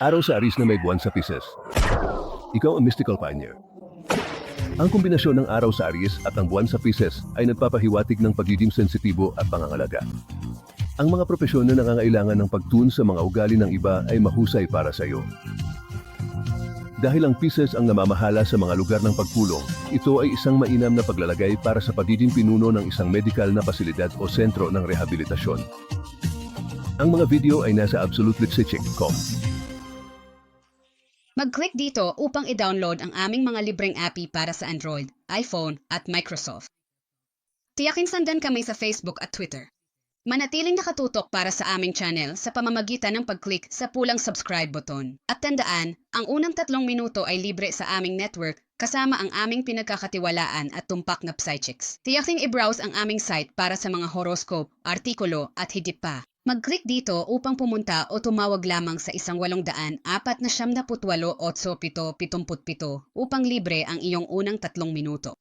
Araw sa Aris na may buwan sa Pisces. Ikaw ang mystical pioneer. Ang kombinasyon ng araw sa Aries at ang buwan sa Pisces ay nagpapahiwatig ng pagiging sensitibo at pangangalaga. Ang mga propesyon na nangangailangan ng pagtun sa mga ugali ng iba ay mahusay para sa iyo. Dahil ang Pisces ang namamahala sa mga lugar ng pagpulong, ito ay isang mainam na paglalagay para sa pagiging pinuno ng isang medical na pasilidad o sentro ng rehabilitasyon. Ang mga video ay nasa absolutelitsecheck.com. Mag-click dito upang i-download ang aming mga libreng appy para sa Android, iPhone at Microsoft. Tiyakin sandan kami sa Facebook at Twitter. Manatiling nakatutok para sa aming channel sa pamamagitan ng pag-click sa pulang subscribe button. At tandaan, ang unang tatlong minuto ay libre sa aming network kasama ang aming pinagkakatiwalaan at tumpak na psychics. Tiyaking i-browse ang aming site para sa mga horoscope, artikulo at higit pa. Mag-click dito upang pumunta o tumawag lamang sa isang walong daan apat na siyam na putwalo otso pito pitumput pito upang libre ang iyong unang tatlong minuto.